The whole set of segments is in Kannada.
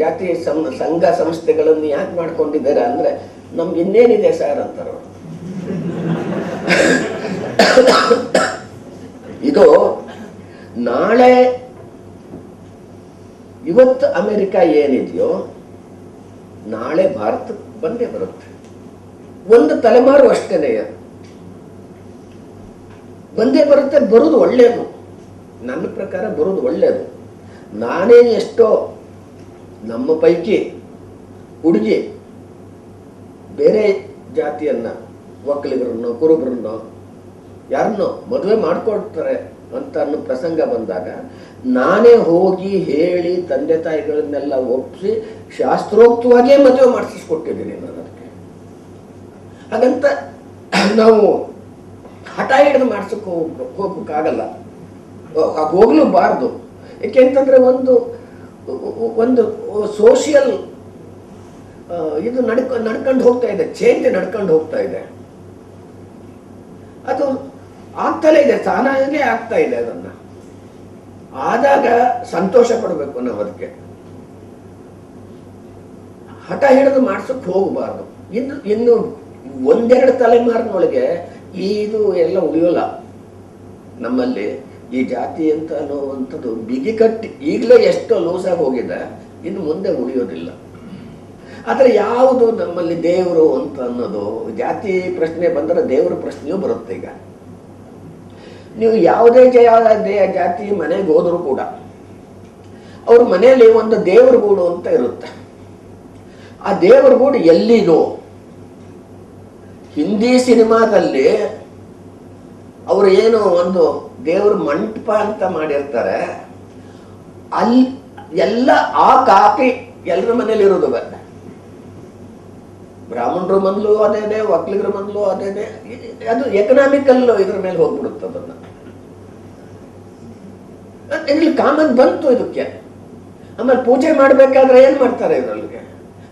ಜಾತಿ ಸಂ- ಸಂಘ ಸಂಸ್ಥೆಗಳನ್ನು ಯಾಕೆ ಮಾಡ್ಕೊಂಡಿದ್ದಾರೆ ಅಂದ್ರೆ ನಮ್ಗೆ ಇನ್ನೇನಿದೆ ಸರ್ ಅಂತಾರ. ಇದು ನಾಳೆ ಇವತ್ತು ಅಮೆರಿಕ ಏನಿದೆಯೋ ನಾಳೆ ಭಾರತ ಬಂದೇ ಬರುತ್ತೆ. ಒಂದು ತಲೆಮಾರು ಅಷ್ಟೇನೆಯ ಬಂದೇ ಬರುತ್ತೆ ಬರೋದು ಒಳ್ಳೇದು. ನನ್ನ ಪ್ರಕಾರ ಬರೋದು ಒಳ್ಳೇದು. ನಾನೇನು ಎಷ್ಟೋ ನಮ್ಮ ಪೈಕಿ ಹುಡುಗಿ ಬೇರೆ ಜಾತಿಯನ್ನ ಒಕ್ಕಲಿಗರನ್ನು, ಕುರುಬರನ್ನು ಯಾರನ್ನೋ ಮದುವೆ ಮಾಡಿಕೊಡ್ತಾರೆ ಅಂತ ಅನ್ನೋ ಪ್ರಸಂಗ ಬಂದಾಗ ನಾನೇ ಹೋಗಿ ಹೇಳಿ ತಂದೆ ತಾಯಿಗಳನ್ನೆಲ್ಲ ಒಪ್ಪಿಸಿ ಶಾಸ್ತ್ರೋಕ್ತವಾಗಿಯೇ ಮದುವೆ ಮಾಡಿಸ್ಕೊಟ್ಟಿದ್ದೀನಿ ನಾನು ಅದಕ್ಕೆ ಹಾಗಂತ ನಾವು ಹಠ ಹಿಡಿದು ಮಾಡಿಸೋಕೆ ಹೋಗ್ ಹೋಗ್ಬೇಕಾಗಲ್ಲ. ಹೋಗ್ಲೂಬಾರ್ದು ಯಾಕೆಂತಂದ್ರೆ ಒಂದು ಒಂದು ಸೋಷಿಯಲ್ ಇದು ನಡ್ಕ, ನಡ್ಕೊಂಡು ಹೋಗ್ತಾ ಇದೆ ಚೇಂಜ್ ನಡ್ಕೊಂಡು ಹೋಗ್ತಾ ಇದೆ. ಅದು ಆಗ್ತಲೇ ಇದೆ, ತಾನಾಗೇ ಆಗ್ತಾ ಇದೆ ಅದನ್ನ. ಆದಾಗ ಸಂತೋಷ ಪಡಬೇಕು ನಾವು ಅದಕ್ಕೆ ಹಠ ಹಿಡಿದು ಮಾಡ್ಸಕ್ ಹೋಗಬಾರ್ದು. ಇನ್ನು ಇನ್ನು ಒಂದೆರಡು ತಲೆಮಾರಿನೊಳಗೆ ಇದು ಎಲ್ಲ ಉಳಿಯೋಲ್ಲ ನಮ್ಮಲ್ಲಿ. ಈ ಜಾತಿ ಅಂತ ಅನ್ನುವಂಥದ್ದು ಬಿಗಿಕಟ್ಟಿ ಈಗಲೇ ಎಷ್ಟೋ ಲೂಸಾಗಿ ಹೋಗಿದೆ, ಇನ್ನು ಮುಂದೆ ಉಳಿಯೋದಿಲ್ಲ. ಆದರೆ ಯಾವುದು ನಮ್ಮಲ್ಲಿ ದೇವರು ಅಂತ ಅನ್ನೋದು, ಜಾತಿ ಪ್ರಶ್ನೆ ಬಂದರೆ ದೇವರ ಪ್ರಶ್ನೆಯೂ ಬರುತ್ತೆ ಈಗ. ನೀವು ಯಾವುದೇ ಜಯ, ಜಾತಿ ಮನೆಗೆ ಹೋದರೂ ಕೂಡ, ಅವ್ರ ಮನೆಯಲ್ಲಿ ಒಂದು ದೇವ್ರ ಗೂಡು ಅಂತ ಇರುತ್ತೆ. ಆ ದೇವರ ಗೂಡು ಎಲ್ಲಿದೋ? ಹಿಂದಿ ಸಿನಿಮಾದಲ್ಲಿ ಅವರು ಏನು ಒಂದು ದೇವ್ರ ಮಂಟಪ ಅಂತ ಮಾಡಿರ್ತಾರೆ. ಅಲ್ಲಿ ಎಲ್ಲ ಆ ಕಾಪಿ ಎಲ್ಲರ ಮನೇಲಿ ಇರೋದು ಬೇಡ ಬ್ರಾಹ್ಮಣರ ಮೊದಲು ಅದೇನೆ ಒಕ್ಕಲಿಗರ ಮೊದಲು ಅದೇನೆ, ಅದು ಎಕನಾಮಿಕಲ್ ಇದ್ರ ಮೇಲೆ ಹೋಗ್ಬಿಡುತ್ತೆ ಅದನ್ನ. ಅದ್ ಇಲ್ಲಿ ಕಾಮನ್ ಬಂತು ಇದಕ್ಕೆ. ಆಮೇಲೆ ಪೂಜೆ ಮಾಡ್ಬೇಕಾದ್ರೆ ಏನ್ ಮಾಡ್ತಾರೆ ಇದ್ರಲ್ಲಿಗೆ?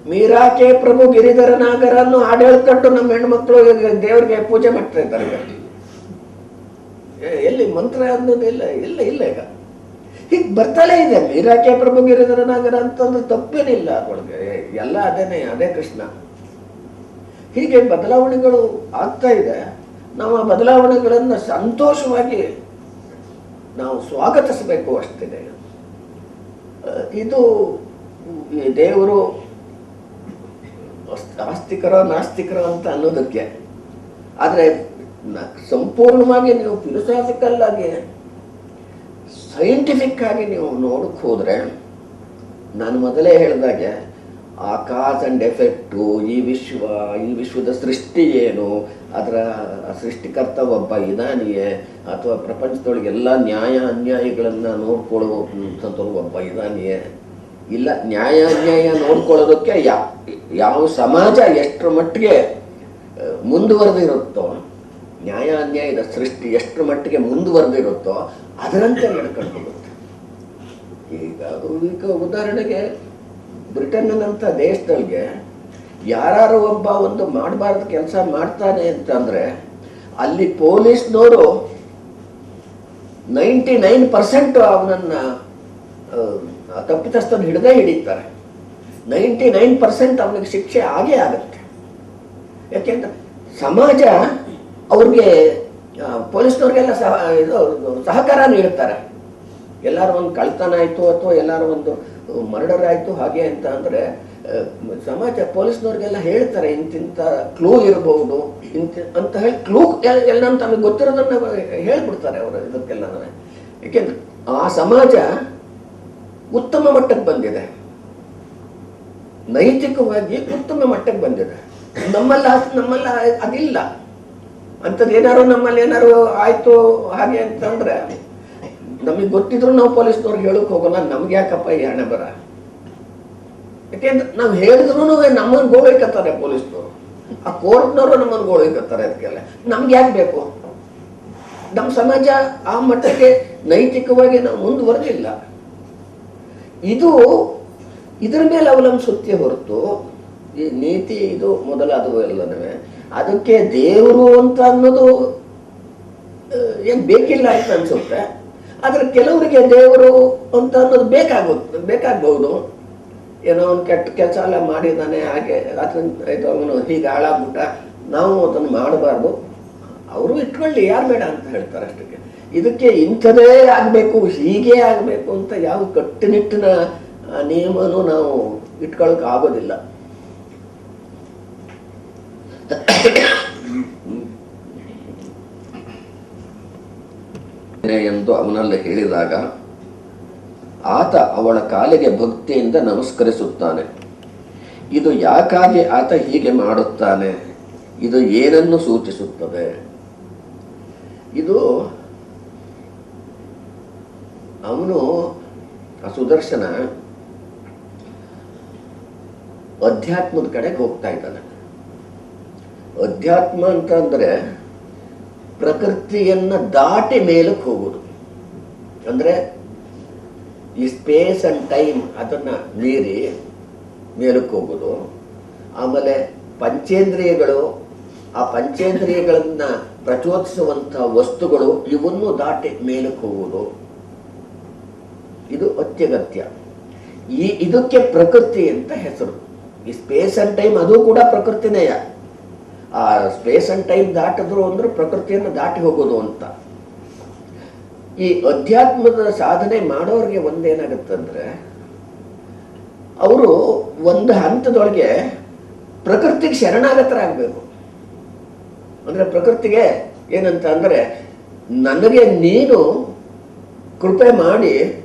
ಮೀರಾಕೆ ಪ್ರಭು ಗಿರಿಧರ ನಾಗರನ್ನು ಹಾಡು ನಮ್ಮ ಹೆಣ್ಮಕ್ಳು ದೇವ್ರಿಗೆ ಪೂಜೆ ಮಾಡ್ತಾ ಇದ್ದಾರೆ. ಎಲ್ಲಿ ಮಂತ್ರ ಅನ್ನೋದು ಇಲ್ಲ ಇಲ್ಲ ಇಲ್ಲ ಈಗ. ಹೀಗೆ ಬರ್ತಲೇ ಇದೆ ಮೀರಾಕೆ ಪ್ರಭು ಗಿರಿಧರ ನಾಗರ ಅಂತಂದ್ರೆ ತಪ್ಪೇನಿಲ್ಲ ಒಳಗೆ ಎಲ್ಲ ಅದೇನೆ, ಅದೇ ಕೃಷ್ಣ. ಹೀಗೆ ಬದಲಾವಣೆಗಳು ಆಗ್ತಾ ಇದೆ. ನಾವು ಆ ಬದಲಾವಣೆಗಳನ್ನು ಸಂತೋಷವಾಗಿ ನಾವು ಸ್ವಾಗತಿಸಬೇಕು ಅಷ್ಟಿದೆ ಇದು ದೇವರು ಆಸ್ತಿಕರ ನಾಸ್ತಿಕರ ಅಂತ ಅನ್ನೋದಕ್ಕೆ. ಆದರೆ ಸಂಪೂರ್ಣವಾಗಿ ನೀವು ಫಿಲಸಾಫಿಕಲ್ ಆಗಿ ಸೈಂಟಿಫಿಕ್ ಆಗಿ ನೀವು ನೋಡಕ್ ಹೋದ್ರೆ, ನಾನು ಮೊದಲೇ ಹೇಳಿದಾಗೆ ಕಾಸ್ ಅಂಡ್ ಎಫೆಕ್ಟು ಈ ವಿಶ್ವ, ಈ ವಿಶ್ವದ ಸೃಷ್ಟಿ ಏನು, ಅದರ ಸೃಷ್ಟಿಕರ್ತ ಒಬ್ಬ ಇದಾನಿಯೇ, ಅಥವಾ ಪ್ರಪಂಚದೊಳಗೆ ಎಲ್ಲ ನ್ಯಾಯ ಅನ್ಯಾಯಗಳನ್ನು ನೋಡ್ಕೊಳ್ಳುವಂಥದ್ದು ಒಬ್ಬ ಇದಾನಿಯೇ. ಇಲ್ಲ, ನ್ಯಾಯ ಅನ್ಯಾಯ ನೋಡ್ಕೊಳ್ಳೋದಕ್ಕೆ ಯಾ, ಯಾವ ಸಮಾಜ ಎಷ್ಟರ ಮಟ್ಟಿಗೆ ಮುಂದುವರೆದಿರುತ್ತೋ ನ್ಯಾಯ ಅನ್ಯಾಯದ ಸೃಷ್ಟಿ ಎಷ್ಟರ ಮಟ್ಟಿಗೆ ಮುಂದುವರೆದಿರುತ್ತೋ ಅದರಂತೆ ನಡ್ಕೊಂಡು ಹೋಗುತ್ತೆ ಈಗ ಈಗ ಉದಾಹರಣೆಗೆ ಬ್ರಿಟನ್ನಂಥ ದೇಶದಲ್ಲಿಗೆ ಯಾರು ಒಬ್ಬ ಒಂದು ಮಾಡಬಾರ್ದು ಕೆಲಸ ಮಾಡ್ತಾನೆ ಅಂತಂದರೆ ಅಲ್ಲಿ ಪೊಲೀಸ್ನವರು ನೈಂಟಿ ನೈನ್ ಪರ್ಸೆಂಟ್ ಅವನನ್ನ ತಪ್ಪಿತಸ್ಥನ ಹಿಡದೇ ಹಿಡಿತಾರೆ. ನೈಂಟಿ ನೈನ್ ಪರ್ಸೆಂಟ್ ಅವನಿಗೆ ಶಿಕ್ಷೆ ಆಗೇ ಆಗುತ್ತೆ. ಯಾಕೆಂದ್ರೆ ಸಮಾಜ ಅವ್ರಿಗೆ ಪೊಲೀಸ್ನವ್ರಿಗೆಲ್ಲ ಸಹ ಇದು ಸಹಕಾರ ನೀಡ್ತಾರೆ. ಎಲ್ಲರೂ ಒಂದು ಕಳ್ತನ ಆಯಿತು ಅಥವಾ ಎಲ್ಲರೂ ಒಂದು ಮರ್ಡರ್ ಆಯಿತು ಹಾಗೆ ಅಂತ ಅಂದರೆ ಸಮಾಜ ಪೊಲೀಸ್ನವ್ರಿಗೆಲ್ಲ ಹೇಳ್ತಾರೆ ಇಂತಿಂಥ ಕ್ಲೂ ಇರಬಹುದು ಇಂತ, ಅಂತ ಹೇಳಿ ಕ್ಲೂ ಎಲ್ಲ ತಮಗೆ ಗೊತ್ತಿರೋದನ್ನ ಹೇಳ್ಬಿಡ್ತಾರೆ ಅವರು ಇದಕ್ಕೆಲ್ಲ ಯಾಕೆಂದ್ರೆ ಆ ಸಮಾಜ ಉತ್ತಮ ಮಟ್ಟಕ್ಕೆ ಬಂದಿದೆ. ನೈತಿಕವಾಗಿ ಉತ್ತಮ ಮಟ್ಟಕ್ಕೆ ಬಂದಿದೆ. ನಮ್ಮಲ್ಲ ನಮ್ಮಲ್ಲ ಅದಿಲ್ಲ. ಅಂಥದ್ದು ಏನಾರು ನಮ್ಮಲ್ಲಿ ಏನಾರು ಆಯ್ತು ಹಾಗೆ ಅಂತಂದ್ರೆ ನಮಗೆ ಗೊತ್ತಿದ್ರು ನಾವು ಪೊಲೀಸ್ನವ್ರಿಗೆ ಹೇಳಕ್ ಹೋಗಲ್ಲ, ನಮ್ಗೆ ಯಾಕಪ್ಪ ಈ ಹಣೆ ಬರ? ಯಾಕೆಂದ್ರೆ ನಾವು ಹೇಳಿದ್ರು ನಮ್ಮನ್ ಗೋಳಿಕತ್ತಾರೆ ಪೊಲೀಸ್ನವ್ರು. ಆ ಕೋರ್ಟ್ನವರು ನಮ್ಮನ್ ಗೋಳಿಕತ್ತಾರೆ ಅದಕ್ಕೆಲ್ಲ ನಮ್ಗೆ ಯಾಕೆ ಬೇಕು? ನಮ್ಮ ಸಮಾಜ ಆ ಮಟ್ಟಕ್ಕೆ ನೈತಿಕವಾಗಿ ನಾವು ಮುಂದುವರೆದಿಲ್ಲ. ಇದು ಇದರ ಮೇಲೆ ಅವಲಂಬಿಸುತ್ತೆ ಹೊರತು ಈ ನೀತಿ ಇದು ಮೊದಲಾದವು ಎಲ್ಲನೂ. ಅದಕ್ಕೆ ದೇವರು ಅಂತ ಅನ್ನೋದು ಏನು ಬೇಕಿಲ್ಲ ಅಂತ ಅನ್ಸುತ್ತೆ. ಆದ್ರೆ ಕೆಲವರಿಗೆ ದೇವರು ಅಂತ ಅನ್ನೋದು ಬೇಕಾಗುತ್ತೆ ಬೇಕಾಗಬಹುದು ಏನೋ ಒಂದು ಕೆಟ್ಟ ಕೆಲಸ ಎಲ್ಲ ಮಾಡಿದ್ದಾನೆ, ಹಾಗೆ ಇದು ಅವನು ಹೀಗೆ ಹಾಳಾಗ್ಬಿಟ್ಟ, ನಾವು ಅದನ್ನು ಮಾಡಬಾರ್ದು. ಅವರು ಇಟ್ಕೊಳ್ಳಿ, ಯಾರು ಬೇಡ ಅಂತ ಹೇಳ್ತಾರೆ ಅಷ್ಟಕ್ಕೆ. ಇದಕ್ಕೆ ಇಂಥದೇ ಆಗಬೇಕು, ಹೀಗೆ ಆಗಬೇಕು ಅಂತ ಯಾವ ಕಟ್ಟುನಿಟ್ಟಿನ ನಿಯಮನೂ ನಾವು ಇಟ್ಕೊಳ್ಳೋಕೆ ಆಗೋದಿಲ್ಲ. ಎಂದು ಅವನಲ್ಲಿ ಹೇಳಿದಾಗ, ಆತ ಅವಳ ಕಾಲಿಗೆ ಭಕ್ತಿಯಿಂದ ನಮಸ್ಕರಿಸುತ್ತಾನೆ. ಇದು ಯಾಕಾಗಿ ಆತ ಹೀಗೆ ಮಾಡುತ್ತಾನೆ? ಇದು ಏನನ್ನು ಸೂಚಿಸುತ್ತದೆ? ಇದು ಅವನು ಸುದರ್ಶನ ಅಧ್ಯಾತ್ಮದ ಕಡೆಗೆ ಹೋಗ್ತಾ ಇದ್ದಾನೆ. ಅಧ್ಯಾತ್ಮ ಅಂತ ಅಂದ್ರೆ ಪ್ರಕೃತಿಯನ್ನ ದಾಟಿ ಮೇಲಕ್ಕೆ ಹೋಗುದು. ಅಂದ್ರೆ ಈ ಸ್ಪೇಸ್ ಅಂಡ್ ಟೈಮ್ ಅದನ್ನ ಮೀರಿ ಮೇಲಕ್ಕೆ ಹೋಗುದು. ಆಮೇಲೆ ಪಂಚೇಂದ್ರಿಯಗಳು, ಆ ಪಂಚೇಂದ್ರಿಯಗಳನ್ನ ಪ್ರಚೋದಿಸುವಂತಹ ವಸ್ತುಗಳು ಇವನ್ನು ದಾಟಿ ಮೇಲಕ್ಕೆ ಹೋಗುವುದು ಇದು ಅತ್ಯಗತ್ಯ. ಈ ಇದಕ್ಕೆ ಪ್ರಕೃತಿ ಅಂತ ಹೆಸರು. ಈ ಸ್ಪೇಸ್ ಅಂಡ್ ಟೈಮ್ ಅದು ಕೂಡ ಪ್ರಕೃತಿನೇಯ. ಆ ಸ್ಪೇಸ್ ಅಂಡ್ ಟೈಮ್ ದಾಟಿದ್ರು ಅಂದ್ರೆ ಪ್ರಕೃತಿಯನ್ನು ದಾಟಿ ಹೋಗೋದು ಅಂತ. ಈ ಅಧ್ಯಾತ್ಮದ ಸಾಧನೆ ಮಾಡೋರಿಗೆ ಒಂದೇನಾಗುತ್ತಂದ್ರೆ, ಅವರು ಒಂದು ಹಂತದೊಳಗೆ ಪ್ರಕೃತಿಗೆ ಶರಣಾಗತರಾಗಬೇಕು. ಅಂದ್ರೆ ಪ್ರಕೃತಿಗೆ ಏನಂತ ಅಂದ್ರೆ, ನನಗೆ ನೀನು ಕೃಪೆ ಮಾಡಿ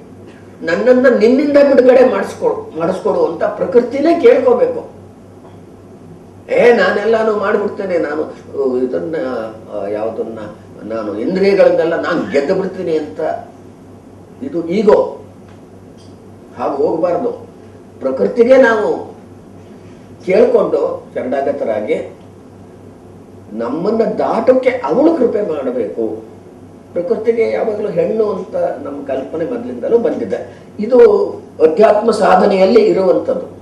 ನನ್ನನ್ನು ನಿನ್ನಿಂದ ಬಿಡುಗಡೆ ಮಾಡಿಸ್ಕೊಡು ಮಾಡಿಸ್ಕೊಡು ಅಂತ ಪ್ರಕೃತಿನೇ ಕೇಳ್ಕೋಬೇಕು. ಏ, ನಾನೆಲ್ಲಾನು ಮಾಡಿಬಿಡ್ತೇನೆ, ನಾನು ಇದನ್ನ ಯಾವುದನ್ನ, ನಾನು ಇಂದ್ರಿಯಗಳನ್ನೆಲ್ಲ ನಾನು ಗೆದ್ದು ಬಿಡ್ತೀನಿ ಅಂತ. ಇದು ಈಗೋ. ಹಾಗೆ ಹೋಗಬಾರ್ದು. ಪ್ರಕೃತಿಗೆ ನಾವು ಕೇಳಿಕೊಂಡು ಶರಣಾಗತರಾಗಿ ನಮ್ಮನ್ನ ದಾಟಕ್ಕೆ ಅವಳು ಕೃಪೆ ಮಾಡಬೇಕು. ಪ್ರಕೃತಿಗೆ ಯಾವಾಗಲೂ ಹೆಣ್ಣು ಅಂತ ನಮ್ಮ ಕಲ್ಪನೆ ಮೊದಲಿಂದಲೂ ಬಂದಿದೆ. ಇದು ಅಧ್ಯಾತ್ಮ ಸಾಧನೆಯಲ್ಲಿ ಇರುವಂಥದ್ದು.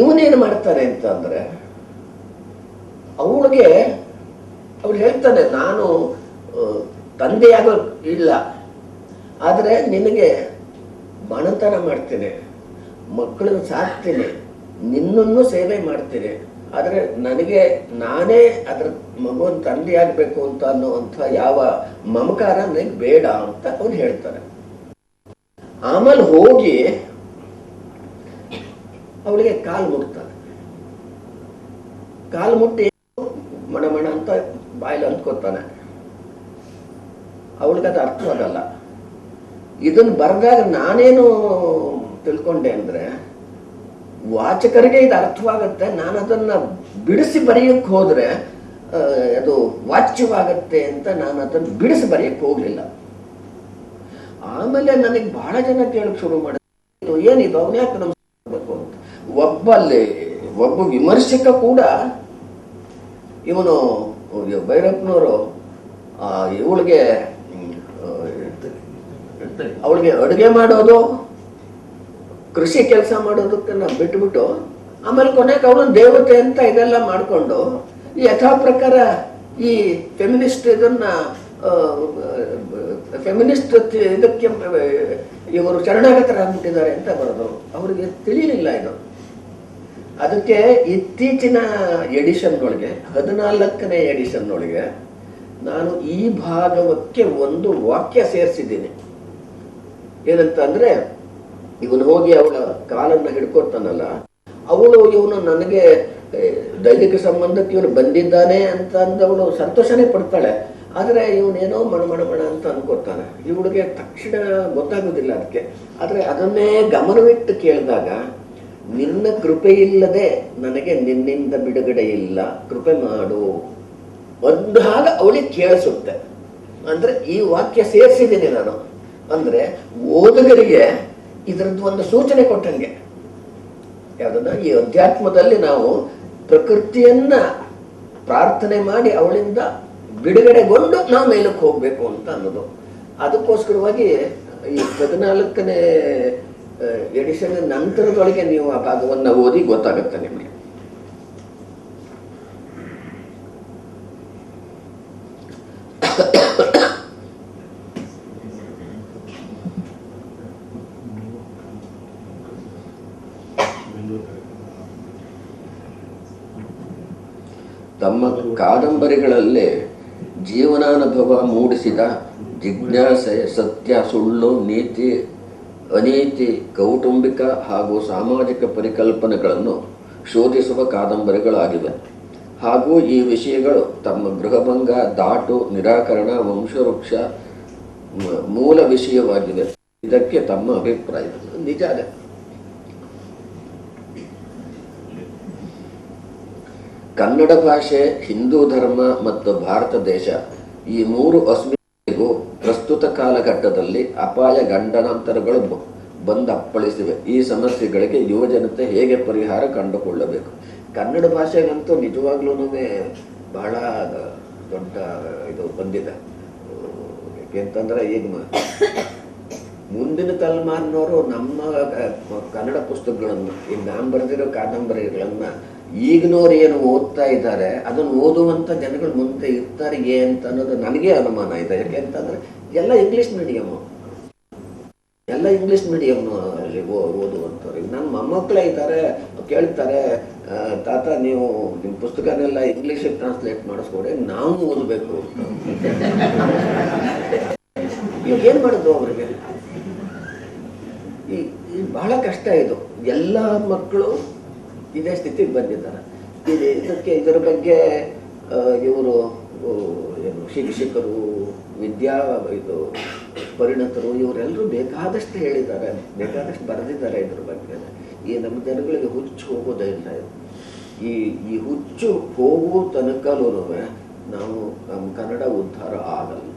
ಇವನೇನು ಮಾಡ್ತಾನೆ ಅಂತಂದ್ರೆ ಅವಳಿಗೆ ಅವ್ರು ಹೇಳ್ತಾನೆ, ನಾನು ತಂದೆಯಾಗೋ ಇಲ್ಲ. ಆದರೆ ನಿನಗೆ ಬಣತನ ಮಾಡ್ತೇನೆ, ಮಕ್ಕಳನ್ನು ಸಾಕ್ತೀನಿ, ನಿನ್ನನ್ನು ಸೇವೆ ಮಾಡ್ತೀನಿ. ಆದರೆ ನನಗೆ ನಾನೇ ಅದ್ರ ಮಗುವನ್ನು ತಂದೆ ಆಗಬೇಕು ಅಂತ ಅನ್ನುವಂಥ ಯಾವ ಮಮಕಾರ ನನಗೆ ಬೇಡ, ಅಂತ ಅವ್ನು ಹೇಳ್ತಾರೆ ಆಮೇಲೆ ಹೋಗಿ ಅವಳಿಗೆ ಕಾಲು ಮುಟ್ತಾನೆ ಕಾಲು ಮುಟ್ಟಿ ಮಣ ಮಣ ಅಂತ ಬಾಯಲ್ಲಿ ಅಂದ್ಕೋತಾನೆ. ಅವಳಿಗೆ ಅದು ಅರ್ಥವಾಗಲ್ಲ ಇದನ್ನು ಬರೆದಾಗ ನಾನೇನು ತಿಳ್ಕೊಂಡೆ ಅಂದ್ರೆ, ವಾಚಕರಿಗೆ ಇದು ಅರ್ಥವಾಗುತ್ತೆ ನಾನು ಅದನ್ನ ಬಿಡಿಸಿ ಬರೆಯಕ್ಕೆ ಹೋದ್ರೆ ಅದು ವಾಚ್ಯವಾಗತ್ತೆ ಅಂತ ನಾನು ಅದನ್ನು ಬಿಡಿಸಿ ಬರೆಯಕ್ಕೆ ಹೋಗ್ಲಿಲ್ಲ. ಆಮೇಲೆ ನನಗೆ ಬಹಳ ಜನ ಕೇಳಕ್ ಶುರು ಮಾಡಿದ್ರು, ಏನಿದು, ಅವನ ಯಾಕೆ ನಮಸ್ಕರಿಸ್ಬೇಕು ಅಂತ ಒಬ್ಬಲ್ಲಿ, ಒಬ್ಬ ವಿಮರ್ಶಕ ಕೂಡ ಇವನು ಭೈರಪ್ಪನವರು ಇವಳಿಗೆ ಅವಳಿಗೆ ಅಡುಗೆ ಮಾಡೋದು, ಕೃಷಿ ಕೆಲಸ ಮಾಡೋದಕ್ಕನ್ನ ಬಿಟ್ಬಿಟ್ಟು, ಆಮೇಲೆ ಕೊನೆಗೆ ಅವಳು ದೇವತೆ ಅಂತ ಇದೆಲ್ಲ ಮಾಡಿಕೊಂಡು, ಈ ಯಥಾ ಪ್ರಕಾರ ಈ ಫೆಮಿನಿಸ್ಟ್ ಇದನ್ನ ಫೆಮಿನಿಸ್ಟ್ ಇದಕ್ಕೆ, ಇವರು ಶರಣಾಗತರಾಗ್ಬಿಟ್ಟಿದ್ದಾರೆ ಅಂತ ಬರೋದು ಅವರಿಗೆ ತಿಳಿಯಲಿಲ್ಲ ಇದು. ಅದಕ್ಕೆ ಇತ್ತೀಚಿನ ಎಡಿಷನ್ ಒಳಗೆ ಹದಿನಾಲ್ಕನೇ ಎಡಿಷನ್ ಒಳಗೆ ನಾನು ಈ ಭಾಗವಕ್ಕೆ ಒಂದು ವಾಕ್ಯ ಸೇರಿಸಿದ್ದೀನಿ. ಏನಂತ ಅಂದ್ರೆ ಇವನು ಹೋಗಿ ಅವಳ ಕಾಲನ್ನ ಹಿಡ್ಕೊತಾನಲ್ಲ ಅವಳು ಇವನು ನನಗೆ ದೈಹಿಕ ಸಂಬಂಧಕ್ಕೆ ಇವನು ಬಂದಿದ್ದಾನೆ ಅಂತ ಅಂದವಳು ಸಂತೋಷನೇ ಪಡ್ತಾಳೆ. ಆದರೆ ಇವನೇನೋ ಮಣ ಮಣ ಮಣ ಅಂತ ಅನ್ಕೋತಾನೆ ಇವಳಿಗೆ ತಕ್ಷಣ ಗೊತ್ತಾಗೋದಿಲ್ಲ ಅದಕ್ಕೆ. ಆದರೆ ಅದನ್ನೇ ಗಮನವಿಟ್ಟು ಕೇಳಿದಾಗ ನಿನ್ನ ಕೃಪೆ ಇಲ್ಲದೆ ನನಗೆ ನಿನ್ನಿಂದ ಬಿಡುಗಡೆ ಇಲ್ಲ. ಕೃಪೆ ಮಾಡು. ಒಂದಾಗ ಅವಳಿಗೆ ಕೇಳಿಸುತ್ತೆ. ಅಂದ್ರೆ ಈ ವಾಕ್ಯ ಸೇರಿಸಿದ್ದೀನಿ ನಾನು. ಅಂದ್ರೆ ಓದುಗರಿಗೆ ಇದರದ್ದು ಒಂದು ಸೂಚನೆ ಕೊಟ್ಟಂಗೆ. ಯಾವ್ದನ್ನ? ಈ ಅಧ್ಯಾತ್ಮದಲ್ಲಿ ನಾವು ಪ್ರಕೃತಿಯನ್ನ ಪ್ರಾರ್ಥನೆ ಮಾಡಿ ಅವಳಿಂದ ಬಿಡುಗಡೆಗೊಂಡು ನಾವು ಮೇಲಕ್ಕೆ ಹೋಗ್ಬೇಕು ಅಂತ ಅನ್ನೋದು. ಅದಕ್ಕೋಸ್ಕರವಾಗಿ ಈ ಹದಿನಾಲ್ಕನೇ ಎಡಿಷನ್ ನಂತರದೊಳಗೆ ನೀವು ಆ ಭಾಗವನ್ನು ಓದಿ ಗೊತ್ತಾಗುತ್ತೆ ನಿಮಗೆ. ತಮ್ಮ ಕಾದಂಬರಿಗಳಲ್ಲಿ ಜೀವನಾನುಭವ ಮೂಡಿಸಿದ ಜಿಜ್ಞಾಸೆ, ಸತ್ಯ, ಸುಳ್ಳು, ನೀತಿ ಅನೀತಿ, ಕೌಟುಂಬಿಕ ಹಾಗೂ ಸಾಮಾಜಿಕ ಪರಿಕಲ್ಪನೆಗಳನ್ನು ಶೋಧಿಸುವ ಕಾದಂಬರಿಗಳಾಗಿವೆ. ಹಾಗೂ ಈ ವಿಷಯಗಳು ತಮ್ಮ ಗೃಹಭಂಗ, ದಾಟು, ನಿರಾಕರಣ, ವಂಶವೃಕ್ಷ ಮೂಲ ವಿಷಯವಾಗಿದೆ ಇದಕ್ಕೆ ತಮ್ಮ ಅಭಿಪ್ರಾಯ. ನಿಜ ಅದೇ. ಕನ್ನಡ ಭಾಷೆ, ಹಿಂದೂ ಧರ್ಮ ಮತ್ತು ಭಾರತ ದೇಶ ಈ ಮೂರು ಅಸ್ಮಿತೆಗೂ ಪ್ರಸ್ತುತ ಕಾಲಘಟ್ಟದಲ್ಲಿ ಅಪಾಯ ಗಂಡನಾಂತರಗಳು ಬ- ಬಂದಪ್ಪಳಿಸಿವೆ. ಈ ಸಮಸ್ಯೆಗಳಿಗೆ ಯುವಜನತೆ ಹೇಗೆ ಪರಿಹಾರ ಕಂಡುಕೊಳ್ಳಬೇಕು? ಕನ್ನಡ ಭಾಷೆಗಂತೂ ನಿಜವಾಗ್ಲೂ ಬಹಳ ದೊಡ್ಡ ಇದು ಬಂದಿದೆ. ಯಾಕೆಂತಂದ್ರೆ ಈಗ ಮುಂದಿನ ತಲೆಮಾರಿನವರು ನಮ್ಮ ಕನ್ನಡ ಪುಸ್ತಕಗಳನ್ನು ಈಗ ನಾನು ಬರೆದಿರೋ ಕಾದಂಬರಿಗಳನ್ನ ಈಗಿನವ್ರು ಏನು ಓದ್ತಾ ಇದ್ದಾರೆ, ಅದನ್ನು ಓದುವಂಥ ಜನಗಳು ಮುಂದೆ ಇರ್ತಾರೆ ಅಂತ ಅನ್ನೋದು ನನಗೆ ಅನುಮಾನ ಇದೆ. ಯಾಕೆ ಅಂತಂದ್ರೆ, ಎಲ್ಲ ಇಂಗ್ಲೀಷ್ ಮೀಡಿಯಮ್ಮು ಎಲ್ಲ ಇಂಗ್ಲೀಷ್ ಓ- ಓದುವಂಥವ್ರು. ನನ್ನ ಮೊಮ್ಮಕ್ಕಳೇ ಇದ್ದಾರೆ, ಕೇಳ್ತಾರೆ ತಾತ ನೀವು ನಿಮ್ಮ ಪುಸ್ತಕನೆಲ್ಲ ಇಂಗ್ಲೀಷಿಗೆ ಟ್ರಾನ್ಸ್ಲೇಟ್ ಮಾಡಿಸ್ಕೊಡಿ, ನಾವು ಓದಬೇಕು ಇವಾಗ ಏನು ಮಾಡೋದು ಅವರಿಗೆ? ಈ ಬಹಳ ಕಷ್ಟ ಇದು. ಎಲ್ಲ ಮಕ್ಕಳು ಇದೇ ಸ್ಥಿತಿಗೆ ಬಂದಿದ್ದಾರೆ? ಇದು ಇದಕ್ಕೆ ಇದರ ಬಗ್ಗೆ ಇವರು ಏನು, ಶಿಕ್ಷಕರು, ವಿದ್ಯಾ, ಇದು, ಪರಿಣತರು, ಇವರೆಲ್ಲರೂ ಬೇಕಾದಷ್ಟು ಹೇಳಿದ್ದಾರೆ, ಬೇಕಾದಷ್ಟು ಬರೆದಿದ್ದಾರೆ ಇದ್ರ ಬಗ್ಗೆ. ಈ ನಮ್ಮ ಜನಗಳಿಗೆ ಹುಚ್ಚು ಹೋಗೋದೇ ಇಲ್ಲ ಇದು. ಈ ಈ ಹುಚ್ಚು ಹೋಗುವ ತನಕಲೂ ನಾವು ನಮ್ಮ ಕನ್ನಡ ಉದ್ಧಾರ ಆಗಲ್ಲ.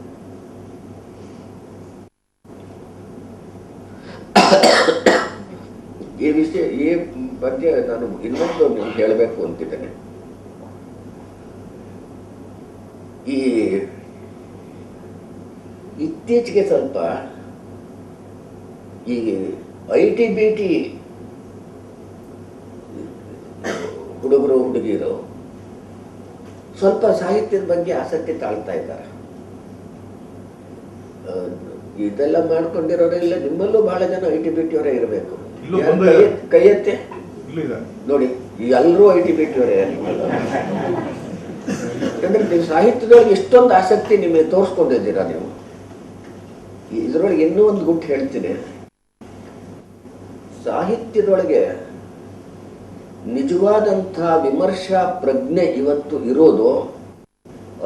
ಈ ವಿಷಯ, ಈ ಬಗ್ಗೆ ನಾನು ಇನ್ನೊಂದು ನಿಮ್ಗೆ ಹೇಳಬೇಕು ಅಂತಿದ್ದೇನೆ. ಈ ಇತ್ತೀಚೆಗೆ ಸ್ವಲ್ಪ ಈ ಐ ಟಿ ಬಿ ಟಿ ಹುಡುಗರು ಹುಡುಗಿರು ಸ್ವಲ್ಪ ಸಾಹಿತ್ಯದ ಬಗ್ಗೆ ಆಸಕ್ತಿ ತಾಳ್ತಾ ಇದ್ದಾರೆ. ಇದೆಲ್ಲ ಮಾಡ್ಕೊಂಡಿರೋರೆಲ್ಲ ನಿಮ್ಮಲ್ಲೂ ಬಹಳ ಜನ ಐ ಟಿ ಬಿ ಟಿ ಅವರೇ ಇರಬೇಕು. ಇಲ್ಲೂ ಬಂದೇ ಕೈ ಎತ್ತೆ ಇಲ್ಲೂ ಇದೆ. ನೋಡಿ ಎಲ್ಲರೂ ಐ ಟಿ ಯಾಕಂದ್ರೆ ನೀವು ಸಾಹಿತ್ಯದೊಳಗೆ ಎಷ್ಟೊಂದು ಆಸಕ್ತಿ ನಿಮಗೆ ತೋರಿಸ್ಕೊಂಡಿದ್ದೀರಾ ನೀವು? ಇದರೊಳಗೆ ಇನ್ನೂ ಒಂದು ಗುಟ್ಟು ಹೇಳ್ತೀನಿ. ಸಾಹಿತ್ಯದೊಳಗೆ ನಿಜವಾದಂತಹ ವಿಮರ್ಶಾ ಪ್ರಜ್ಞೆ ಇವತ್ತು ಇರೋದು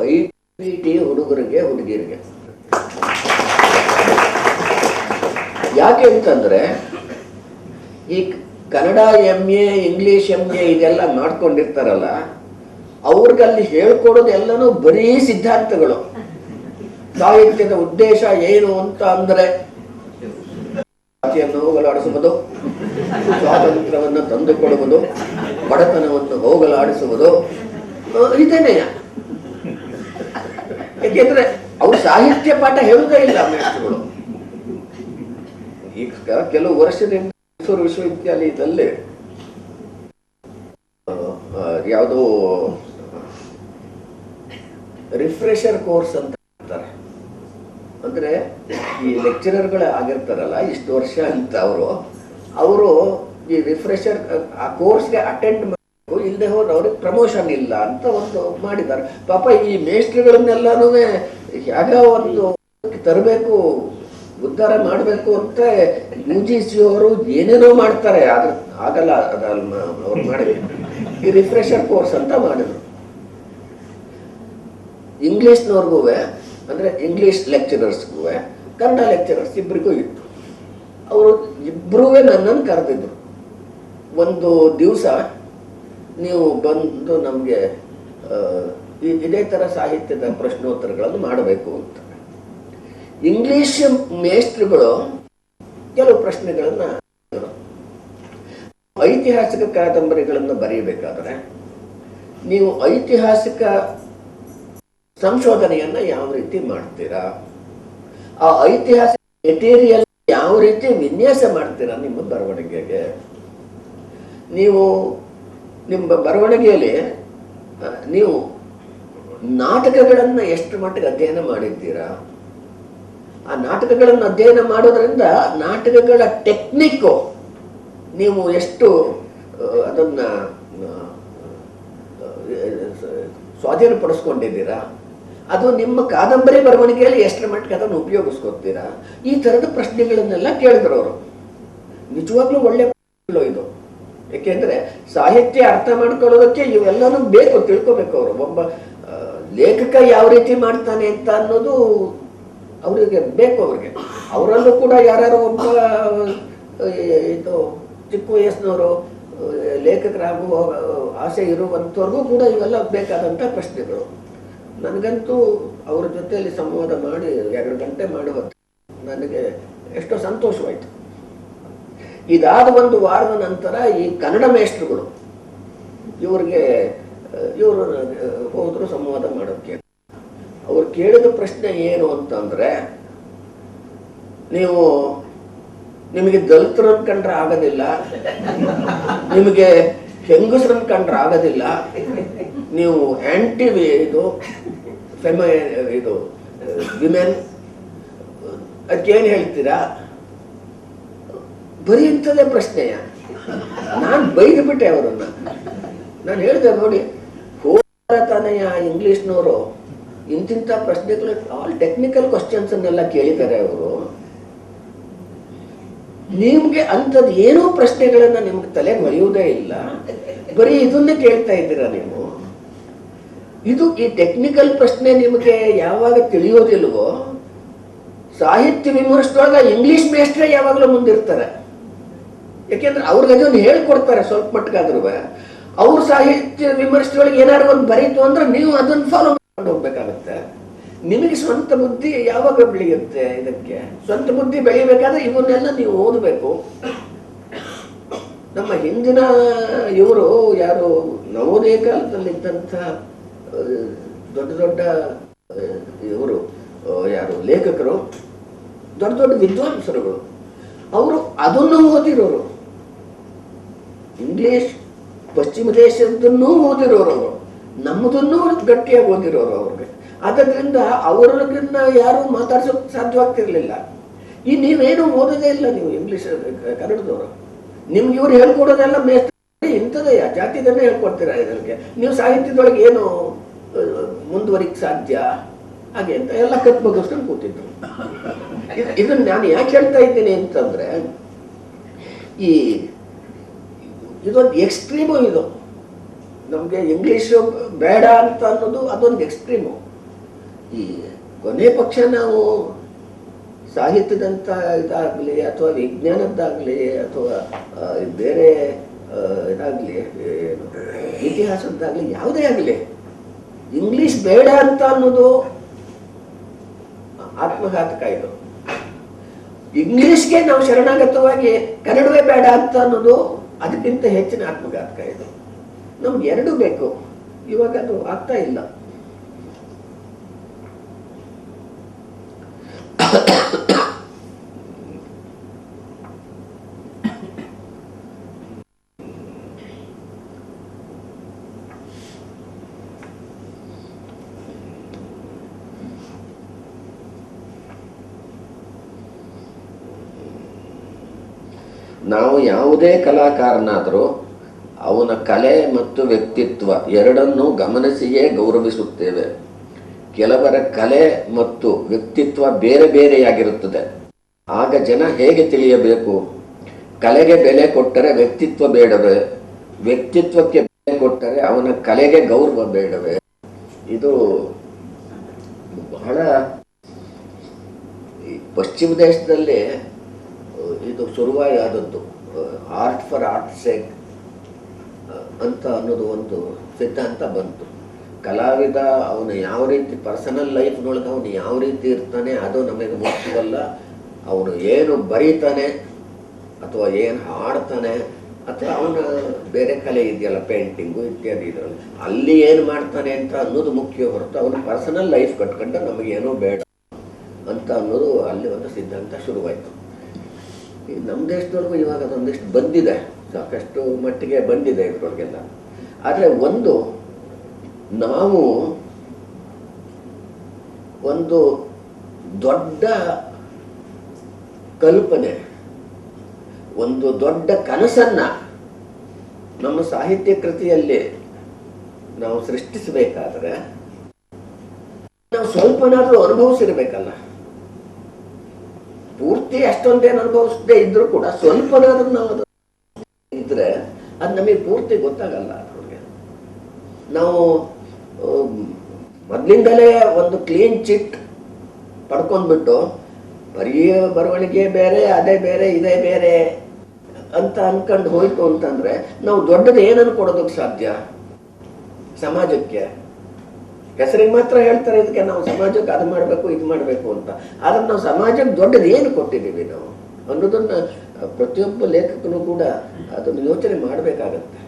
ಐ ಟಿ ಟಿ ಹುಡುಗರಿಗೆ ಹುಡುಗಿಯರಿಗೆ ಯಾಕೆ ಅಂತಂದ್ರೆ ಈ Kannada M A English M A ಇದೆಲ್ಲ ಮಾಡ್ಕೊಂಡಿರ್ತಾರಲ್ಲ, ಅವ್ರಿಗಲ್ಲಿ ಹೇಳ್ಕೊಡೋದು ಎಲ್ಲನೂ ಬರೀ ಸಿದ್ಧಾಂತಗಳು. ಸಾಹಿತ್ಯದ ಉದ್ದೇಶ ಏನು ಅಂತ ಅಂದ್ರೆ ಜಾತಿಯನ್ನು ಹೋಗಲಾಡಿಸುವುದು, ಸ್ವಾತಂತ್ರ್ಯವನ್ನು ತಂದುಕೊಡುವುದು, ಬಡತನವನ್ನು ಹೋಗಲಾಡಿಸುವುದು ಇದೇನೆ ಯಾಕೆಂದ್ರೆ ಅವ್ರು ಸಾಹಿತ್ಯ ಪಾಠ ಹೇಳುದೇ ಇಲ್ಲ ಮೇಷ್ಟ್ರುಗಳು ಈಗ ಕೆಲವು ವರ್ಷದಿಂದ ಮೈಸೂರು ವಿಶ್ವವಿದ್ಯಾಲಯದಲ್ಲಿ ಯಾವುದೋ, ರಿಫ್ರೆಷರ್ ಕೋರ್ಸ್ ಅಂತ ಹೇಳ್ತಾರೆ. ಅಂದ್ರೆ ಈ ಲೆಕ್ಚರರ್ಗಳೇ ಆಗಿರ್ತಾರಲ್ಲ, ಇಷ್ಟು ವರ್ಷ ಅಂತ ಅವರು ಅವರು ಈ ರಿಫ್ರೆಷರ್, ಆ ಕೋರ್ಸ್ಗೆ ಅಟೆಂಡ್ ಮಾಡಬೇಕು ಇಲ್ಲದೆ ಹೋದ್ರೆ ಅವ್ರಿಗೆ ಪ್ರಮೋಷನ್ ಇಲ್ಲ ಅಂತ ಒಂದು ಮಾಡಿದ್ದಾರೆ. ಪಾಪ ಈ ಮೇಸ್ಟ್ರಿಗಳನ್ನೆಲ್ಲನೂ ಹೇಗ ಒಂದು ತರಬೇಕು ಉದ್ಧಾರ ಮಾಡಬೇಕು ಅಂತ ಯು ಜಿ ಸಿ ಅವರು ಏನೇನೋ ಮಾಡ್ತಾರೆ. ಆದ್ರೆ ಆಗಲ್ಲ ಅದಲ್ಲ ಅವ್ರು ಮಾಡಿದ್ರು. ಈ ರಿಫ್ರೆಷರ್ ಕೋರ್ಸ್ ಅಂತ ಮಾಡಿದ್ರು. ಇಂಗ್ಲಿಷ್ನವ್ರಿಗೂ ಅಂದ್ರೆ ಇಂಗ್ಲಿಷ್ ಲೆಕ್ಚರರ್ಸ್ಗೂ ಕನ್ನಡ ಲೆಕ್ಚರರ್ಸ್ ಇಬ್ಬರಿಗೂ ಇತ್ತು. ಅವರು ಇಬ್ಬರೂ ನನ್ನನ್ನು ಕರೆದಿದ್ರು. ಒಂದು ದಿವಸ ನೀವು ಬಂದು ನಮಗೆ ಇದೇ ಥರ ಸಾಹಿತ್ಯದ ಪ್ರಶ್ನೋತ್ತರಗಳನ್ನು ಮಾಡಬೇಕು ಅಂತ. ಇಂಗ್ಲಿಷ್ ಮೇಸ್ತ್ರಿಗಳು ಕೆಲವು ಪ್ರಶ್ನೆಗಳನ್ನು ಐತಿಹಾಸಿಕ ಕಾದಂಬರಿಗಳನ್ನು ಬರೆಯಬೇಕಾದ್ರೆ ನೀವು ಐತಿಹಾಸಿಕ ಸಂಶೋಧನೆಯನ್ನ ಯಾವ ರೀತಿ ಮಾಡ್ತೀರಾ? ಆ ಐತಿಹಾಸಿಕ ಮೆಟೀರಿಯಲ್ ಯಾವ ರೀತಿ ವಿನ್ಯಾಸ ಮಾಡ್ತೀರಾ ನಿಮ್ಮ ಬರವಣಿಗೆಗೆ? ನೀವು ನಿಮ್ಮ ಬರವಣಿಗೆಯಲ್ಲಿ ನೀವು ನಾಟಕಗಳನ್ನು ಎಷ್ಟು ಮಟ್ಟಿಗೆ ಅಧ್ಯಯನ ಮಾಡಿದ್ದೀರಾ? ಆ ನಾಟಕಗಳನ್ನು ಅಧ್ಯಯನ ಮಾಡೋದ್ರಿಂದ ನಾಟಕಗಳ ಟೆಕ್ನಿಕ್ಕು ನೀವು ಎಷ್ಟು ಅದನ್ನ ಸ್ವಾಧೀನಪಡಿಸ್ಕೊಂಡಿದ್ದೀರಾ? ಅದು ನಿಮ್ಮ ಕಾದಂಬರಿ ಬರವಣಿಗೆಯಲ್ಲಿ ಎಷ್ಟರ ಮಟ್ಟಿಗೆ ಅದನ್ನು ಉಪಯೋಗಿಸ್ಕೊತೀರಾ? ಈ ಥರದ ಪ್ರಶ್ನೆಗಳನ್ನೆಲ್ಲ ಕೇಳಿದ್ರು ಅವರು. ನಿಜವಾಗ್ಲೂ ಒಳ್ಳೆ ಇದು. ಯಾಕೆಂದ್ರೆ ಸಾಹಿತ್ಯ ಅರ್ಥ ಮಾಡ್ಕೊಳ್ಳೋದಕ್ಕೆ ಇವೆಲ್ಲನೂ ಬೇಕು ತಿಳ್ಕೊಬೇಕು ಅವರು. ಒಬ್ಬ ಲೇಖಕ ಯಾವ ರೀತಿ ಮಾಡ್ತಾನೆ ಅಂತ ಅನ್ನೋದು ಅವರಿಗೆ ಬೇಕು ಅವ್ರಿಗೆ. ಅವರಲ್ಲೂ ಕೂಡ ಯಾರು ಒಬ್ಬ ಇದು ಚಿಕ್ಕ ವಯಸ್ಸಿನವರು ಲೇಖಕರಾಗುವ ಆಸೆ ಇರುವಂಥವ್ರಿಗೂ ಕೂಡ ಇವೆಲ್ಲ ಬೇಕಾದಂಥ ಪ್ರಶ್ನೆಗಳು. ನನಗಂತೂ ಅವ್ರ ಜೊತೆಯಲ್ಲಿ ಸಂವಾದ ಮಾಡಿ ಎರಡು ಗಂಟೆ ಮಾಡುವ ನನಗೆ ಎಷ್ಟೋ ಸಂತೋಷವಾಯಿತು. ಇದಾದ ಒಂದು ವಾರದ ನಂತರ ಈ ಕನ್ನಡ ಮೇಷ್ಟ್ರುಗಳು, ಇವ್ರಿಗೆ ಇವರು ಹೋದರು ಸಂವಾದ ಮಾಡೋಕ್ಕೆ. ಅವ್ರು ಕೇಳಿದ ಪ್ರಶ್ನೆ ಏನು ಅಂತಂದ್ರೆ, ನೀವು ನಿಮಗೆ ದಲಿತರನ್ನ ಕಂಡ್ರೆ ಆಗೋದಿಲ್ಲ, ನಿಮಗೆ ಹೆಂಗಸರನ್ನ ಕಂಡ್ರೆ ಆಗೋದಿಲ್ಲ, ನೀವು ಆ್ಯಂಟಿವಿ ಇದು ಫೆಮ ಇದು ವಿಮೆನ್ ಅದಕ್ಕೇನು ಹೇಳ್ತೀರಾ? ಬರೀ ಇಂಥದೇ ಪ್ರಶ್ನೆಯ ನಾನು ಬೈದ್ಬಿಟ್ಟೆ ಅವರನ್ನ. ನಾನು ಹೇಳಿದೆ ನೋಡಿ, ಹೋದ ತಾನೆಯ ಇಂಗ್ಲಿಷ್ನವರು ಇಂತಿಂಥ ಪ್ರಶ್ನೆಗಳು ಆಲ್ ಟೆಕ್ನಿಕಲ್ ಕ್ವಶನ್ಸ್ ಅನ್ನೆಲ್ಲ ಕೇಳಿದ್ದಾರೆ ಅವರು. ನಿಮ್ಗೆ ಅಂಥದ್ದು ಏನೋ ಪ್ರಶ್ನೆಗಳನ್ನ ನಿಮ್ಗೆ ತಲೆ ಮರೆಯುವುದೇ ಇಲ್ಲ. ಬರೀ ಇದನ್ನೇ ಕೇಳ್ತಾ ಇದ್ದೀರಾ ನೀವು? ಇದು ಈ ಟೆಕ್ನಿಕಲ್ ಪ್ರಶ್ನೆ ನಿಮಗೆ ಯಾವಾಗ ತಿಳಿಯೋದಿಲ್ವೋ, ಸಾಹಿತ್ಯ ವಿಮರ್ಶೆಯೊಳಗ ಇಂಗ್ಲಿಷ್ ಮೇಸ್ಟ್ರೇ ಯಾವಾಗಲೂ ಮುಂದಿರ್ತಾರೆ. ಯಾಕೆಂದ್ರೆ ಅವ್ರಿಗೆ ಅದನ್ನು ಹೇಳ್ಕೊಡ್ತಾರೆ ಸ್ವಲ್ಪ ಮಟ್ಟಿಗಾದ್ರೂ ಅವ್ರ ಸಾಹಿತ್ಯ ವಿಮರ್ಶೆಯೊಳಗೆ ಏನಾದ್ರು ಒಂದು ಬರೀತು ಅಂದ್ರೆ ನೀವು ಅದನ್ನು ಫಾಲೋ ಹೋಗ್ಬೇಕಾಗತ್ತೆ. ನಿಮಗೆ ಸ್ವಂತ ಬುದ್ಧಿ ಯಾವಾಗ ಬೆಳೆಯುತ್ತೆ ಇದಕ್ಕೆ? ಸ್ವಂತ ಬುದ್ಧಿ ಬೆಳಿಬೇಕಾದ್ರೆ ಇವನ್ನೆಲ್ಲ ನೀವು ಓದಬೇಕು. ನಮ್ಮ ಹಿಂದಿನ ಇವರು ಯಾರು ನವೋದಯ ಕಾಲದಲ್ಲಿದ್ದಂಥ ಆ, ದೊಡ್ಡ ದೊಡ್ಡ ಇವರು ಯಾರು ಲೇಖಕರು ದೊಡ್ಡ ದೊಡ್ಡ ವಿದ್ವಾಂಸರುಗಳು ಅವರು ಅದನ್ನು ಓದಿರೋರು. ಇಂಗ್ಲಿಷ್ ಪಶ್ಚಿಮ ದೇಶದನ್ನೂ ಓದಿರೋರು ಅವರು. ನಮ್ಮದನ್ನೂ ಗಟ್ಟಿಯಾಗಿ ಓದಿರೋರು ಅವ್ರಿಗೆ. ಆದ್ದರಿಂದ ಅವರನ್ನ ಯಾರು ಮಾತಾಡ್ಸೋಕೆ ಸಾಧ್ಯವಾಗ್ತಿರ್ಲಿಲ್ಲ. ಈ ನೀವೇನು ಓದೋದೇ ಇಲ್ಲ ನೀವು ಇಂಗ್ಲಿಷ್ ಕನ್ನಡದವರು. ನಿಮ್ಗೆ ಇವ್ರು ಹೇಳ್ಕೊಡೋದೆಲ್ಲ ಮೇಸ್ತ್ರಿ. ಇಂಥದೇ ಜಾತಿದನ್ನೇ ಹೇಳ್ಕೊಡ್ತೀರಾ ಇದಕ್ಕೆ ನೀವು ಸಾಹಿತ್ಯದೊಳಗೆ ಏನು, ಮುಂದುವರಿಕೆ ಸಾಧ್ಯ? ಹಾಗೆ ಅಂತ ಎಲ್ಲ ಕತ್ ಮುಗಿಸ್ಕೊಂಡು ಕೂತಿದ್ರು ಇದನ್ನ ನಾನು ಯಾಕೆ ಹೇಳ್ತಾ ಇದ್ದೀನಿ ಅಂತಂದ್ರೆ, ಈ ಇದೊಂದು ಎಕ್ಸ್ಟ್ರೀಮು ಇದು. ನಮಗೆ ಇಂಗ್ಲೀಷು ಬೇಡ ಅಂತ ಅನ್ನೋದು ಅದೊಂದು ಎಕ್ಸ್ಟ್ರೀಮು ಈ ಕೊನೆ ಪಕ್ಷ ನಾವು ಸಾಹಿತ್ಯದಂಥ ಇದಾಗಲಿ ಅಥವಾ ವಿಜ್ಞಾನದ್ದಾಗಲಿ ಅಥವಾ ಬೇರೆ ಇದಾಗಲಿ ಏನು ಇತಿಹಾಸದ್ದಾಗಲಿ ಯಾವುದೇ ಆಗಲಿ ಇಂಗ್ಲೀಷ್ ಬೇಡ ಅಂತ ಅನ್ನೋದು ಆತ್ಮಘಾತಕ ಇದು. ಇಂಗ್ಲೀಷ್ಗೆ ನಾವು ಶರಣಾಗತವಾಗಿ ಕನ್ನಡವೇ ಬೇಡ ಅಂತ ಅನ್ನೋದು ಅದಕ್ಕಿಂತ ಹೆಚ್ಚಿನ ಆತ್ಮಘಾತಕ ಇದು. ನಮ್ಗೆ ಎರಡು ಬೇಕು. ಇವಾಗ ಅದು ಆಗ್ತಾ ಇಲ್ಲ. ನಾವು ಯಾವುದೇ ಕಲಾಕಾರನಾದರೂ ಅವನ ಕಲೆ ಮತ್ತು ವ್ಯಕ್ತಿತ್ವ ಎರಡನ್ನೂ ಗಮನಿಸಿಯೇ ಗೌರವಿಸುತ್ತೇವೆ. ಕೆಲವರ ಕಲೆ ಮತ್ತು ವ್ಯಕ್ತಿತ್ವ ಬೇರೆ ಬೇರೆಯಾಗಿರುತ್ತದೆ. ಆಗ ಜನ ಹೇಗೆ ತಿಳಿಯಬೇಕು? ಕಲೆಗೆ ಬೆಲೆ ಕೊಟ್ಟರೆ ವ್ಯಕ್ತಿತ್ವ ಬೇಡವೇ? ವ್ಯಕ್ತಿತ್ವಕ್ಕೆ ಬೆಲೆ ಕೊಟ್ಟರೆ ಅವನ ಕಲೆಗೆ ಗೌರವ ಬೇಡವೇ? ಇದು ಬಹಳ ಪಶ್ಚಿಮ ದೇಶದಲ್ಲಿ ಇದು ಶುರುವಾಯಾದದ್ದು. ಆರ್ಟ್ ಫಾರ್ ಆರ್ಟ್ ಸೇಕ್ ಅಂತ ಅನ್ನೋದು ಒಂದು ಸಿದ್ಧಾಂತ ಬಂತು. ಕಲಾವಿದ ಅವನು ಯಾವ ರೀತಿ ಪರ್ಸನಲ್ ಲೈಫ್ನೊಳಗೆ ಅವನು ಯಾವ ರೀತಿ ಇರ್ತಾನೆ ಅದು ನಮಗೆ ಮುಖ್ಯವಲ್ಲ. ಅವನು ಏನು ಬರೀತಾನೆ ಅಥವಾ ಏನು ಹಾಡ್ತಾನೆ ಅಥವಾ ಅವನ ಬೇರೆ ಕಲೆ ಇದೆಯಲ್ಲ ಪೇಂಟಿಂಗು ಇತ್ಯಾದಿ ಇದರಲ್ಲಿ. ಅಲ್ಲಿ ಏನು ಮಾಡ್ತಾನೆ ಅಂತ ಅನ್ನೋದು ಮುಖ್ಯ ಹೊರತು ಅವನು ಪರ್ಸನಲ್ ಲೈಫ್ ಕಟ್ಕೊಂಡು ನಮಗೇನೂ ಬೇಡ ಅಂತ ಅನ್ನೋದು ಅಲ್ಲಿ ಒಂದು ಸಿದ್ಧಾಂತ ಶುರುವಾಯಿತು. ನಮ್ಮ ದೇಶದವ್ರಿಗೂ ಇವಾಗ ಅದೊಂದಿಷ್ಟು ಬಂದಿದೆ. ಸಾಕಷ್ಟು ಮಟ್ಟಿಗೆ ಬಂದಿದೆ ಇದ್ರೊಳಗೆಲ್ಲ. ಆದರೆ ಒಂದು, ನಾವು ಒಂದು ದೊಡ್ಡ ಕಲ್ಪನೆ, ಒಂದು ದೊಡ್ಡ ಕನಸನ್ನ ನಮ್ಮ ಸಾಹಿತ್ಯ ಕೃತಿಯಲ್ಲಿ ನಾವು ಸೃಷ್ಟಿಸಬೇಕಾದ್ರೆ ನಾವು ಸ್ವಲ್ಪನಾದ್ರೂ ಅನುಭವಿಸಿರ್ಬೇಕಲ್ಲ. ಪೂರ್ತಿ ಅಷ್ಟೊಂದೇನು ಅನುಭವಿಸದೇ ಇದ್ರೂ ಕೂಡ ಸ್ವಲ್ಪನಾದ್ರೂ ನಾವು ಇದ್ರೆ ಅದು ನಮಗೆ ಪೂರ್ತಿ ಗೊತ್ತಾಗಲ್ಲ ಅವ್ರಿಗೆ. ನಾವು ಮೊದಲಿಂದಲೇ ಒಂದು ಕ್ಲೀನ್ ಚಿಟ್ ಪಡ್ಕೊಂಡ್ಬಿಟ್ಟು, ಬರೀ ಬರವಣಿಗೆ ಬೇರೆ, ಅದೇ ಬೇರೆ, ಇದೇ ಬೇರೆ ಅಂತ ಅನ್ಕೊಂಡು ಹೋಯ್ತು ಅಂತಂದ್ರೆ ನಾವು ದೊಡ್ಡದು ಏನನ್ನು ಕೊಡೋದಕ್ಕೆ ಸಾಧ್ಯ? ಸಮಾಜಕ್ಕೆ. ಹೆಸರಿಗೆ ಮಾತ್ರ ಹೇಳ್ತಾರೆ ಇದಕ್ಕೆ ನಾವು ಸಮಾಜಕ್ಕೆ ಅದು ಮಾಡಬೇಕು, ಇದು ಮಾಡಬೇಕು ಅಂತ. ಆದ್ರೆ ನಾವು ಸಮಾಜಕ್ಕೆ ದೊಡ್ಡದು ಏನು ಕೊಟ್ಟಿದ್ದೀವಿ ನಾವು? ಅನ್ನೋದನ್ನ ಪ್ರತಿಯೊಬ್ಬ ಲೇಖಕನು ಕೂಡ ಅದನ್ನು ಯೋಚನೆ ಮಾಡಬೇಕಾಗತ್ತೆ.